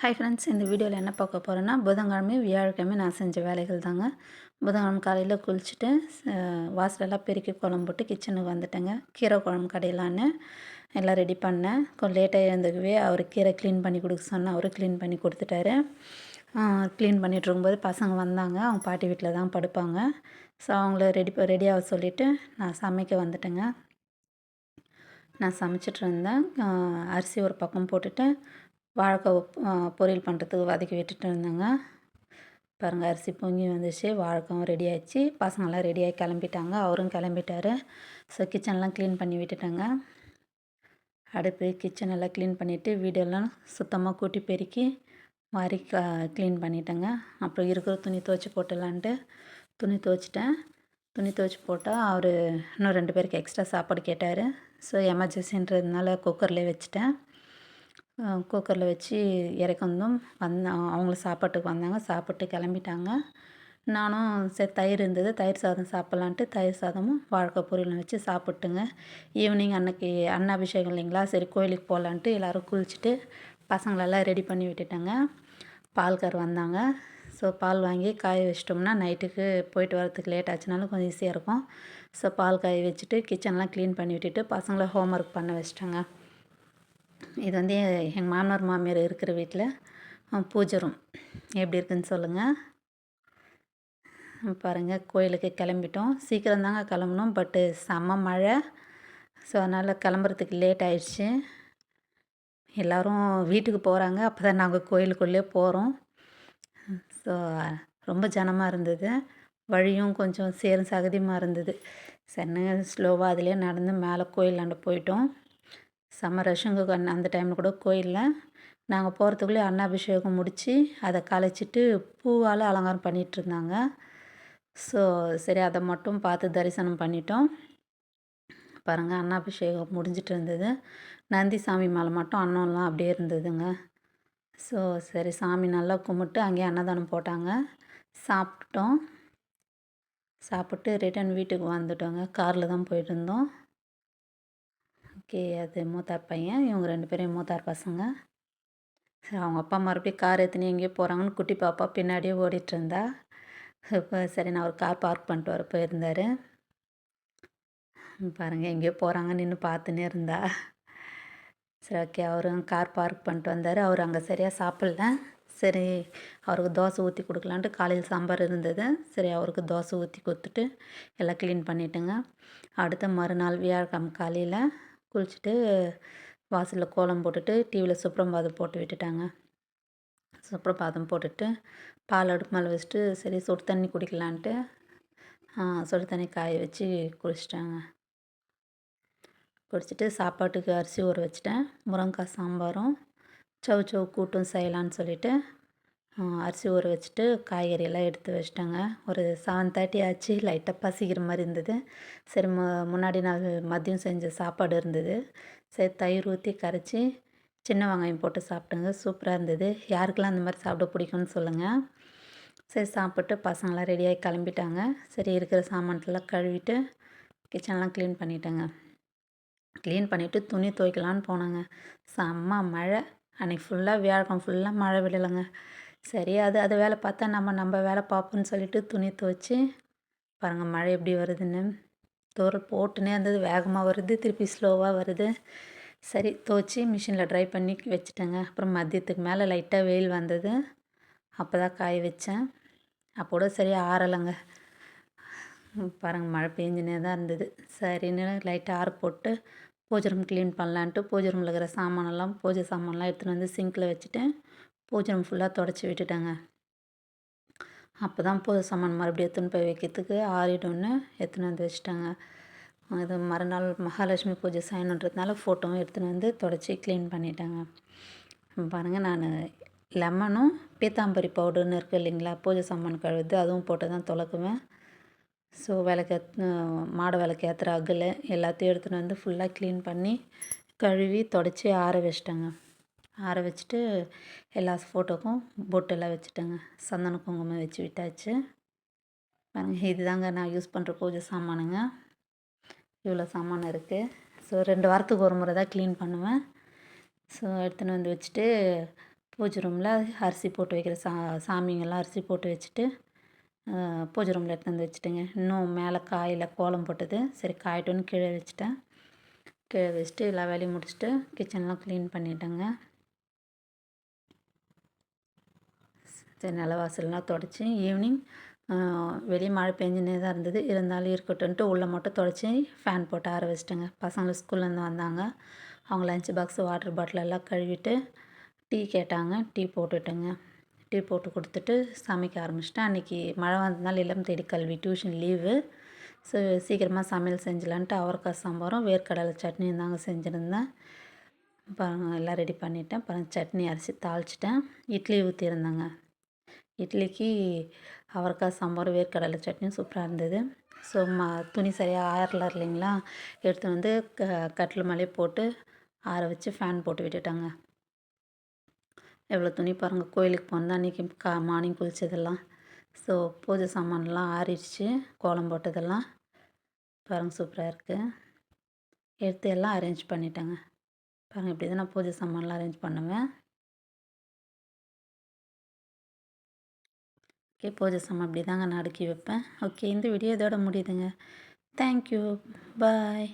Hi friends இந்த வீடியோவில் என்ன பார்க்க போகிறேன்னா புதன்கிழமை வியாழக்கிழமை நான் செஞ்ச வேலைகள் தாங்க. புதன்கிழமை காலையில் குளிச்சுட்டு வாசலெல்லாம் பெருக்கி குழம்பு போட்டு கிச்சனுக்கு வந்துட்டேங்க. கீரை குழம்பு கடையிலான்னு எல்லாம் ரெடி பண்ணேன். கொஞ்சம் லேட்டாக இருந்துக்கவே அவர் கீரை க்ளீன் பண்ணி கொடுக்க சொன்னேன் அவரு க்ளீன் பண்ணி கொடுத்துட்டாரு. க்ளீன் பண்ணிட்டு இருக்கும்போது பசங்க வந்தாங்க. அவங்க பாட்டி வீட்டில் தான் படுப்பாங்க. ஸோ அவங்கள ரெடி ரெடியாக சொல்லிவிட்டு நான் சமைக்க வந்துட்டேங்க. நான் சமைச்சிட்டு இருந்தேன். அரிசி ஒரு பக்கம் போட்டுட்டு வாழைக்காய் பொரியல் பண்ணுறதுக்கு வதக்கி விட்டுட்டு இருந்தேங்க. பாருங்கள் அரிசி பொங்கி வந்துச்சு வாழைக்காவும் ரெடி ஆயிடுச்சு. பசங்களாம் ரெடியாகி கிளம்பிட்டாங்க. அவரும் கிளம்பிட்டார். ஸோ கிச்சன்லாம் க்ளீன் பண்ணி விட்டுட்டேங்க. அடுப்பு கிச்சன் எல்லாம் க்ளீன் பண்ணிவிட்டு வீடெல்லாம் சுத்தமாக கூட்டி பெருக்கி வாரி க க்ளீன் பண்ணிட்டேங்க. அப்புறம் இருக்கிற துணி துவைச்சி போட்டுடலான்ட்டு துணி துவைச்சிட்டேன். துணி துவைச்சி போட்டால் அவர் இன்னும் ரெண்டு பேருக்கு எக்ஸ்ட்ரா சாப்பாடு கேட்டார். ஸோ எமர்ஜென்சின்றதுனால குக்கர்லேயே வச்சுட்டேன். குக்கரில் வச்சு இறக்கந்தும் வந்த அவங்களும் சாப்பாட்டுக்கு வந்தாங்க. சாப்பிட்டு கிளம்பிட்டாங்க. நானும் சரி தயிர் இருந்தது. தயிர் சாதம் சாப்பிட்லான்ட்டு தயிர் சாதமும் வாழைக்காய் பொரியலும் வச்சு சாப்பிட்டுங்க. ஈவினிங் அன்னைக்கு அன்னாபிஷேகம் இல்லைங்களா? சரி கோயிலுக்கு போகலான்ட்டு எல்லோரும் குளிச்சுட்டு பசங்களெல்லாம் ரெடி பண்ணி விட்டுட்டேங்க. பால்கார் வந்தாங்க. ஸோ பால் வாங்கி காய வச்சிட்டோம்னா நைட்டுக்கு போயிட்டு வரதுக்கு லேட் ஆச்சுனாலும் கொஞ்சம் ஈஸியாக இருக்கும். ஸோ பால் காய வச்சுட்டு கிச்சன்லாம் க்ளீன் பண்ணி விட்டுட்டு பசங்களை ஹோம் ஒர்க் பண்ண வச்சிட்டாங்க. இது வந்து எங்கள் மாமனார் மாமியார் இருக்கிற வீட்டில் பூஜை ரூம் எப்படி இருக்குன்னு சொல்லுங்கள் பாருங்கள் கோயிலுக்கு கிளம்பிட்டோம். சீக்கிரம் தாங்க கிளம்புனோம் பட்டு செம்ம மழை. ஸோ அதனால் கிளம்புறதுக்கு லேட் ஆயிடுச்சு. எல்லோரும் வீட்டுக்கு போகிறாங்க அப்போ தான் நாங்கள் கோயிலுக்குள்ளே போகிறோம் ஸோ ரொம்ப ஜனமாக இருந்தது. வழியும் கொஞ்சம் சேரும் சகதியமாக இருந்தது. சென்னை ஸ்லோவாக அதிலே நடந்து மேலே கோயிலாண்ட போயிட்டோம். செம்ம கண். அந்த டைமில் கூட கோயிலில் நாங்கள் போகிறதுக்குள்ளே அன்னாபிஷேகம் முடித்து அதை கலைச்சிட்டு பூவால் அலங்காரம் பண்ணிகிட்டு இருந்தாங்க. ஸோ சரி அதை மட்டும் பார்த்து தரிசனம் பண்ணிட்டோம். பாருங்கள் அன்னாபிஷேகம் முடிஞ்சிட்டு இருந்தது. நந்தி சாமி மேலே மட்டும் அன்னம்லாம் அப்படியே இருந்ததுங்க. ஸோ சரி சாமி நல்லா கும்பிட்டு அங்கேயே அன்னதானம் போட்டாங்க. சாப்பிட்டோம். சாப்பிட்டு ரிட்டன் வீட்டுக்கு வந்துட்டோங்க. காரில் தான் போயிட்டு இருந்தோம். ஓகே அது மூத்தார் பையன். இவங்க ரெண்டு பேரும் மூத்தார் பசங்க. சரி அவங்க அப்பா மறுபடியும் கார் எத்தனை எங்கேயோ போகிறாங்கன்னு குட்டி பாப்பா பின்னாடியே ஓடிட்டுருந்தா. இப்போ சரி நான் ஒரு கார் பார்க் பண்ணிட்டு வர போயிருந்தார். பாருங்கள் எங்கேயோ போகிறாங்க நின்று பார்த்துன்னே இருந்தா. சரி ஓகே அவரும் கார் பார்க் பண்ணிட்டு வந்தார். அவர் அங்கே சரியாக சாப்பிட்ல. சரி அவருக்கு தோசை ஊற்றி கொடுக்கலான்ட்டு காலையில் சாம்பார் இருந்தது. சரி அவருக்கு தோசை ஊற்றி கொடுத்துட்டு எல்லாம் க்ளீன் பண்ணிட்டேங்க. அடுத்த மறுநாள் வியாழக்கிழமை காலையில் குளிச்சுட்டு வாசலில் கோலம் போட்டுட்டு டிவியில் சுப்ரபாதம் போட்டு விட்டுட்டாங்க. சுப்ரபாதம் போட்டுட்டு பால் அடுப்பு மேலே வச்சுட்டு சரி சுடு தண்ணி குடிக்கலான்ட்டு சுடு தண்ணி காய வச்சு குடிச்சிட்டாங்க. குடிச்சிட்டு சாப்பாட்டுக்கு அரிசி ஊற வச்சிட்டேன். முருங்கைக்காய் சாம்பாரும் சவு சவு கூட்டும் செய்யலான்னு சொல்லிவிட்டு அரிசி ஊற வச்சுட்டு காய்கறியெல்லாம் எடுத்து வச்சிட்டேங்க. ஒரு செவன் தேர்ட்டி ஆச்சு லைட்டாக பசிக்கிற மாதிரி இருந்தது. சரி மு முன்னாடி நாள் மதியம் செஞ்ச சாப்பாடு இருந்தது. சரி தயிர் ஊற்றி கரைச்சி சின்ன வெங்காயம் போட்டு சாப்பிட்டுங்க. சூப்பராக இருந்தது. யாருக்கெல்லாம் அந்த மாதிரி சாப்பிட பிடிக்கும்னு சொல்லுங்கள் சரி சாப்பிட்டு பசங்களாம் ரெடியாகி கிளம்பிட்டாங்க. சரி இருக்கிற சாமான்லாம் கழுவிட்டு கிச்சன்லாம் க்ளீன் பண்ணிட்டேங்க. க்ளீன் பண்ணிவிட்டு துணி துவைக்கலான்னு போனாங்க. செம்ம மழை. அன்றைக்கி ஃபுல்லாக வியாழக்கம் ஃபுல்லாக மழை விடலைங்க. சரி அது அது வேலை பார்த்தா நம்ம நம்ம வேலை பார்ப்போம்னு சொல்லிட்டு துணி துவைச்சி பாருங்கள் மழை எப்படி வருதுன்னு. தூரல் போட்டுனே இருந்தது வேகமாக வருது திருப்பி ஸ்லோவாக வருது. சரி துவைச்சி மிஷினில் ட்ரை பண்ணி வச்சுட்டேங்க. அப்புறம் மதியத்துக்கு மேலே லைட்டாக வெயில் வந்தது. அப்போ தான் காய வச்சேன். அப்போ கூட சரியாக ஆறலைங்க. பாருங்கள் மழை பெஞ்சினே தான் இருந்தது. சரின்னு லைட்டாக ஆற போட்டு பூஜை ரூம் க்ளீன் பண்ணலான்ட்டு பூஜை ரூமில் இருக்கிற சாமானெல்லாம் பூஜை சாமான்லாம் எடுத்துகிட்டு வந்து சிங்கில் வச்சுட்டேன். பூஜை ஃபுல்லாக தொடச்சி விட்டுட்டேங்க. அப்போ தான் பூஜை சாமான் மறுபடியும் எடுத்துன்னு போய் வைக்கிறதுக்கு ஆறிடும்னு எடுத்துன்னு வந்து வச்சுட்டாங்க. இது மறுநாள் மகாலட்சுமி பூஜை செய்யணுன்றதுனால ஃபோட்டோவும் எடுத்துன்னு வந்து தொடச்சி க்ளீன் பண்ணிட்டாங்க. பாருங்கள் நான் லெமனும் பீத்தாம்பரி பவுடர்னு இருக்குது இல்லைங்களா பூஜை சாமான் கழுவுது அதுவும் போட்டு தான் துலக்குவேன். ஸோ விளக்கு மாடை விளக்கு ஏற்றுற அகல் எல்லாத்தையும் எடுத்துகிட்டு வந்து ஃபுல்லாக க்ளீன் பண்ணி கழுவி தொடச்சி ஆற வச்சிட்டேங்க. ஆற வச்சுட்டு எல்லா ஃபோட்டோக்கும் பொட்டெல்லாம் வச்சுட்டேங்க. சந்தன குங்குமம் வச்சு விட்டாச்சு. பாருங்கள் இதுதாங்க நான் யூஸ் பண்ணுற பூஜை சாமானுங்க. இவ்வளோ சாமான் இருக்குது ஸோ ரெண்டு வாரத்துக்கு ஒரு முறை தான் க்ளீன் பண்ணுவேன். ஸோ எடுத்துன்னு வந்து வச்சுட்டு பூஜை ரூமில் அரிசி போட்டு வைக்கிற சா சாமிங்கெல்லாம் அரிசி போட்டு வச்சுட்டு பூஜை ரூமில் எடுத்து வந்து வச்சுட்டேங்க. இன்னும் மேலே காயில் கோலம் போட்டது. சரி காயட்டும்னு கீழே வச்சுட்டேன். கீழே வச்சுட்டு எல்லா வேலையும் முடிச்சுட்டு கிச்சன்லாம் க்ளீன் பண்ணிட்டேங்க. சரி நிலவாசல்லாம் தொடச்சி ஈவினிங் வெளியே மழை பெஞ்சுனே தான் இருந்தது. இருந்தாலும் இருக்கட்டும்ன்ட்டு உள்ளே மட்டும் தொடச்சி ஃபேன் போட்டு ஆற வச்சிட்டேங்க. பசங்களை ஸ்கூல்லேருந்து வந்தாங்க. அவங்க லஞ்ச் பாக்ஸு வாட்டர் பாட்டில் எல்லாம் கழுவிட்டு டீ கேட்டாங்க. டீ போட்டுட்டேங்க. டீ போட்டு கொடுத்துட்டு சமைக்க ஆரம்பிச்சிட்டேன். அன்றைக்கி மழை வந்ததுனால இளம் தேடி கல்வி டியூஷன் லீவு ஸோ சீக்கிரமாக சமையல் செஞ்சலான்ட்டு அவரைக்காய் சாம்பாரும் வேர்க்கடலை சட்னியும் தாங்க செஞ்சுருந்தேன். அப்புறம் எல்லாம் ரெடி பண்ணிவிட்டேன் அப்புறம் சட்னி அரிசி தாளிச்சிட்டேன். இட்லி ஊற்றிருந்தேங்க இட்லிக்கு அவரைக்காய் சாம்பார் வேர்க்கடலை சட்னியும் சூப்பராக இருந்தது. ஸோ ம துணி சரியாக ஆறல இல்லைங்களா? எடுத்து வந்து க கட்டில் மேலே போட்டு ஆற வச்சு ஃபேன் போட்டு விட்டுட்டாங்க. எவ்வளோ துணி பாருங்கள் கோயிலுக்கு போனது அன்றைக்கி கா மார்னிங் குளித்ததெல்லாம் ஸோ பூஜை சாமான்லாம் ஆறிடுச்சு கோலம் போட்டதெல்லாம். பாருங்கள் சூப்பராக இருக்குது எடுத்து எல்லாம் அரேஞ்ச் பண்ணிட்டேங்க. பாருங்கள் இப்படி தான் நான் பூஜை சாமான்லாம் அரேஞ்ச் பண்ணுவேன். ஓகே பூஜை சாமான் அப்படி தாங்க நான் அடுக்கி வைப்பேன். ஓகே இந்த வீடியோ இதோட முடியுதுங்க. Thank you bye